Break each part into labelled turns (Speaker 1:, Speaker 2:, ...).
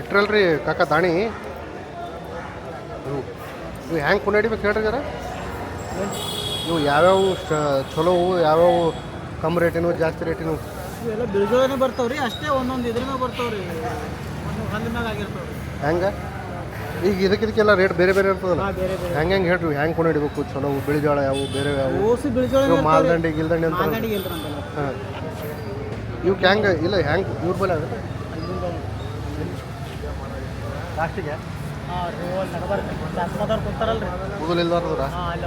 Speaker 1: ಇಟ್ರಲ್ರಿ ಕಾಕ ದಾಣಿ. ಇವು ಇವು ಹ್ಯಾಂಗೆ ಕುಣಿಡಿಬೇಕು ಹೇಳ್ರಿ ಜರ? ನೀವು ಯಾವ್ಯಾವ ಚಲೋ ಯಾವ್ಯಾವ ಕಮ್ಮಿ ರೇಟಿನವು ಜಾಸ್ತಿ ರೇಟಿನವು?
Speaker 2: ಇವೆಲ್ಲ ಬಿಳ್ಜೋಳನೇ ಬರ್ತಾವ್ರಿ ಅಷ್ಟೇ ಒಂದೊಂದು ಇದ್ರ ಮ್ಯಾಗ ಬರ್ತಾವ್ರಿ ಮ್ಯಾಗ ಆಗಿರ್ತಾವ್ರಿ.
Speaker 1: ಹೆಂಗೆ? ಈಗ ಇದಕ್ಕೆ ಇದಕ್ಕೆಲ್ಲ ರೇಟ್ ಬೇರೆ ಬೇರೆ ಇರ್ತದಲ್ಲ.
Speaker 2: ಬೇರೆ ಬೇರೆ
Speaker 1: ಹೆಂಗೆ ಹೆಂಗೆ ಹೇಳ್ರಿ ಹ್ಯಾಂಗೆ ಹಿಡಬೇಕು? ಚಲೋ ಬಿಳಿಜೋಳ ಬಿಳಿ ಜೋಳ ಯಾವು? ಬೇರೆ ಯಾವು
Speaker 2: ಬಿಳ್ಜೋಳ
Speaker 1: ಮಾಲ್ದಂಡಿ ಗಿಲ್ದಂಡಿ ಅಂತ ಹಾಂ. ಇವ್ಕೆ ಹೆಂಗೆ ಇಲ್ಲ ಹೆಂಗೆ ಇವ್ರ ಬಲ್ಲ ಅದ? ಲಾಸ್ಟಿಗೆ?
Speaker 2: ಹಾಂ ರೀ ನಡಬಾರ್ದು ಹಾಂ ಅಲ್ಲ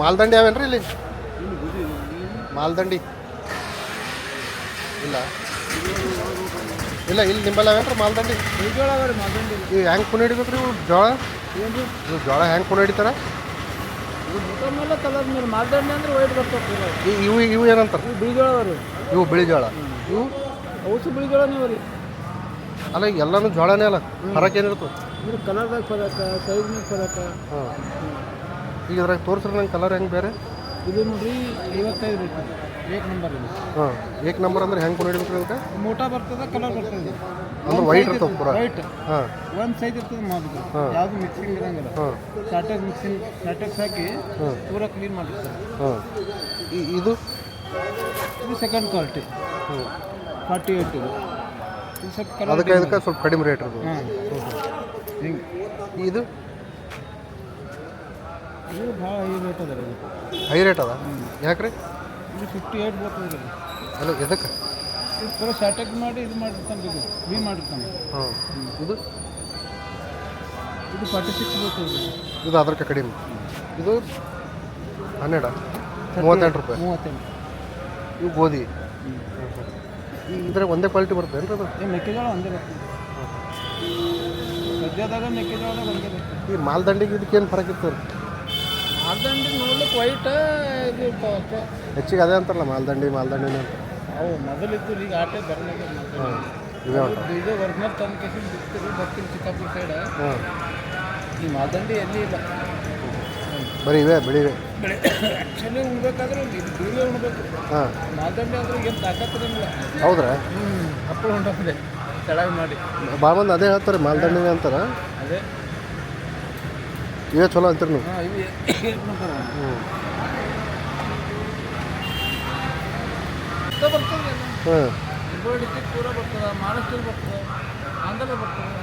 Speaker 1: ಮಾಲ್ದಂಡಿ ಅವೇನ್ರಿ ಇಲ್ಲಿ? ಮಾಲ್ದಂಡಿ. ಇಲ್ಲ. ಇಲ್ಲ ಇಲ್ಲಿ ನಿಂಬಲ್ಲ ಅವೇನ್ರಿ ಮಾಲ್ದಂಡಿ?
Speaker 2: ಹೆಂಗ್
Speaker 1: ಇವು ಹೆಂಗೆ ಕುಣಿ ಹಿಡಿಬೇಕ್ರಿ ಇವು ಜೋಳ?
Speaker 2: ಏನು ರೀ
Speaker 1: ಇವು ಜೋಳ ಹೆಂಗೆ ಕುಣಿ ಹಿಡಿತಾರ
Speaker 2: ಊಟ ಮೇಲೆ ಕಲರ್ ಮೇಲೆ ಮಾಲ್ದಂಡಿ ಅಂದ್ರೆ ವೈಟ್ ಬರ್ತದೆ
Speaker 1: ಈ- ಇವು ಇವು ಏನಂತಾರ?
Speaker 2: ಇವು ಬಿಳ್ಜೋಳ ಅದಾವ್ರಿ
Speaker 1: ಇವು ಬಿಳಿ ಜೋಳ ಇವು?
Speaker 2: ಔಷಧಿ ಬಿಳಿಜೋಳ ನೀವು ರೀ.
Speaker 1: ಅಲ್ಲ ಈಗ ಎಲ್ಲಾನು ಜೋಳನೇ ಅಲ್ಲ ಫರಕ್ ಏನಿರ್ತದೆ?
Speaker 2: ಇದ್ರ ಕಲರ್ದಾಗ ಫಲಕ ಸೈಜ್ನಾಗ ಫಲಕ
Speaker 1: ಹಾಂ ಈಗ ಇದ್ರಾಗ ತೋರಿಸ್ರಿ ನಂಗೆ ಕಲರ್ ಹೆಂಗೆ ಬೇರೆ?
Speaker 2: ಇದು ನೋಡ್ರಿ ಐವತ್ತೈದು ರೂಪಾಯಿ ಏಕ್ ನಂಬರ್ ಇದು.
Speaker 1: ಹಾಂ ಏಕ್ ನಂಬರ್ ಅಂದ್ರೆ ಹೆಂಗೆ ಕೊಡಿ ಹಿಡಿಬೇಕ್ರಿ ಅದಕ್ಕೆ
Speaker 2: ಮೋಟಾ ಬರ್ತದೆ ಕಲರ್ ಬರ್ತದೆ
Speaker 1: ಅಂದ್ರೆ ವೈಟ್ ಇರ್ತದೆ ಪೂರ?
Speaker 2: ವೈಟ್
Speaker 1: ಹಾಂ.
Speaker 2: ಒಂದು ಸೈಜ್ ಇರ್ತದೆ ಮಾಡೋದು. ಯಾವುದು ಮಿಕ್ಸಿಂಗ್ ಇರಂಗಿಲ್ಲ.
Speaker 1: ಹಾಂ.
Speaker 2: ಸ್ಟಾರ್ಟರ್ ಮಿಕ್ಸಿಂಗ್ ಸ್ಟಾರ್ಟರ್ಸ್ ಹಾಕಿ ಪೂರ ಕ್ಲೀನ್ ಮಾಡಿರ್ತಾರೆ
Speaker 1: ಹಾಂ. ಇದು?
Speaker 2: ಇದು ಸೆಕೆಂಡ್ ಕ್ವಾಲಿಟಿ
Speaker 1: ಹ್ಞೂ
Speaker 2: ಫಾರ್ಟಿ ಏಯ್ಟ್ ಇದು ಸ್ವಲ್ಪ ಅದಕ್ಕೆ
Speaker 1: ಅದಕ್ಕೆ ಇದಕ್ಕೆ ಸ್ವಲ್ಪ ಕಡಿಮೆ ರೇಟ್ ಇರ್ತದೆ.
Speaker 2: ಹ್ಞೂ ಹಿಂಗೆ.
Speaker 1: ಇದು?
Speaker 2: ಭಾಳ ಹೈ ರೇಟ್ ಅದ ರೀ ಇದು.
Speaker 1: ಹೈ ರೇಟ್ ಅದ? ಯಾಕ್ರಿ?
Speaker 2: ಇದು ಫಿಫ್ಟಿ ಏಯ್ಟ್ ಬರ್ತದೆ ರೀ.
Speaker 1: ಅಲ್ಲ ಎದಕ್ಕೆ?
Speaker 2: ಇದು ಪೂರ ಮಾಡಿ ಇದು ಮಾಡಿರ್ತಾನೆ ಇದು. ಬಿ ಮಾಡಿರ್ತಾನೆ.
Speaker 1: ಹಾಂ ಇದು?
Speaker 2: ಇದು ಫಾರ್ಟಿ ಸಿಕ್ಸ್ ಬರ್ತದೆ ರೀ.
Speaker 1: ಇದು ಅದಕ್ಕೆ ಕಡಿಮೆ. ಇದು ಹನ್ನೆರಡ? ಮೂವತ್ತೆಂಟು ರೂಪಾಯಿ.
Speaker 2: ಮೂವತ್ತೆಂಟು.
Speaker 1: ಇವು ಗೋಧಿ. ಇದ್ರೆ ಒಂದೇ ಕ್ವಾಲಿಟಿ ಬರ್ತದೆ ಏನು ಅದು?
Speaker 2: ಈ ಮೆಕ್ಕೆಜೋಳ ಒಂದೇ ಬರ್ತದೆ. ಸದ್ಯದಾಗ ಮೆಕ್ಕೆಜೋಳ ಒಂದೇ ಬರ್ತದೆ.
Speaker 1: ಈ ಮಾಲ್ದಂಡಿಗೆ ಇದಕ್ಕೆ ಏನು ಫರಕ್ ಇರ್ತದೆ?
Speaker 2: ಮಾಲ್ದಂಡಿ ನೋಡ್ಲಿಕ್ಕೆ ವೈಟ್ ಇದು ಪ-
Speaker 1: ಹೆಚ್ಚಿಗೆ ಅದೇ ಅಂತಾರಲ್ಲ ಮಾಲ್ದಂಡಿ ಮಾಲ್ದಂಡಿ ಅಂತ.
Speaker 2: ಅವು ಮೊದಲಿದ್ದು ಈಗ ಆಟೆ ಬರಲಾಗ
Speaker 1: ಹಾಂ ಇವೇ ಉಂಟು.
Speaker 2: ಇದು ಒರಿಜಿನಲ್ ತಂದು ಕೇಸಿ ಬಿಡ್ತೀರಿ ಬರ್ತೀನಿ ಚಿಕ್ಕಪ್ಪನ ಸೈಡ್
Speaker 1: ಹಾಂ.
Speaker 2: ಈ ಮಾಲ್ದಂಡಿ ಎಲ್ಲಿ ಇಲ್ಲ.
Speaker 1: ಬರೀ ಇವೆ ಬೆಳಿವೆ
Speaker 2: ಬೆಳೆ ಆ್ಯಕ್ಚುಲಿ ಉಣ್ಬೇಕಾದ್ರೆ ಇದು ಉಣ್ಬೇಕು.
Speaker 1: ಹಾಂ.
Speaker 2: ಮಾಲ್ದಂಡಿ ಅಂದ್ರೆ ಏನು ತಾಕತ್ತಿರಂಗಿಲ್ಲ
Speaker 1: ಹೌದ್ರಾ?
Speaker 2: ಹ್ಞೂ ಅಪ್ಪಳು ಹೊಂಟೋಗಿದೆ ಕೆಳಗೆ ಮಾಡಿ.
Speaker 1: ಭಾಳ ಮಂದಿ ಅದೇ ಹೇಳ್ತಾರೆ ಮಾಲ್ದಂಡಿನೇ ಅಂತಾರೆ.
Speaker 2: ಅದೇ.
Speaker 1: ಇವೇ ಚಲೋ ಅಂತೀರಿ ನೀವು?
Speaker 2: ಹಾಂ ಬರ್ತದೆ.